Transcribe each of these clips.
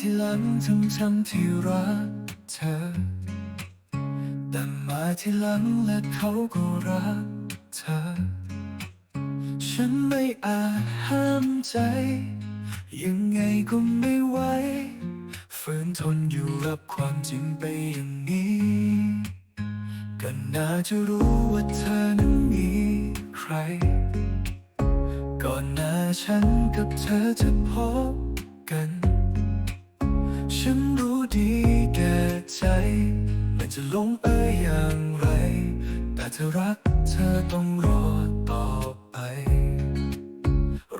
ที่หลังทั้งทั้งที่รักเธอ แต่มาที่หลังและเขาก็รักเธอ ฉันไม่อาจห้ามใจ ยังไงก็ไม่ไหวฝืนทนอยู่กับความจริงไปอย่างนี้ก็น่าจะรู้ว่าเธอนั้นมีใคร ก่อนหน้าฉันกับเธอจะพบกัน ฉันรู้ดีแก่ใจมันจะลงเอยอย่างไร แต่เธอรักเธอต้องรอต่อไป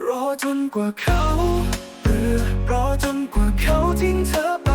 รอจนกว่าเขาหรือรอจนกว่าเขาทิ้งเธอ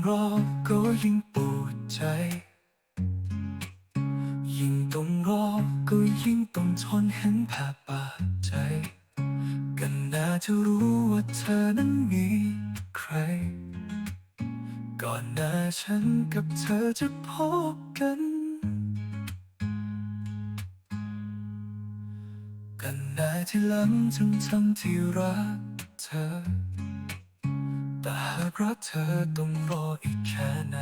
ยิ่งต้องรอก็ยิ่งปวดใจ ยิ่งต้องรอก็ยิ่งต้องทนเห็นภาพบาดใจ กันน่าจะรู้ว่าเธอนั้นมีใคร ก่อนหน้าฉันกับเธอจะพบกัน กันได้ที่หลังทั้งทั้งที่รักเธอ แต่หากรักเธอต้องรออีกแค่ไหน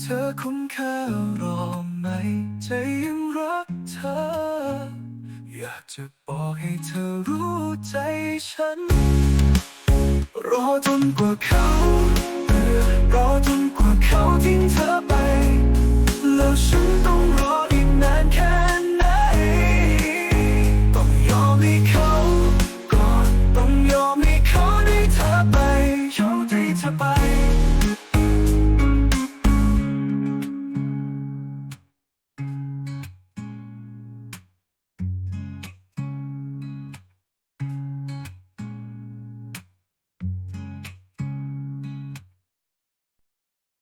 เธอคุ้มค่ารอไหมใจยังรักเธอ อยากจะบอกให้เธอรู้ใจฉัน รอจนกว่าเขารอจนกว่าเขาทิ้งเธอไป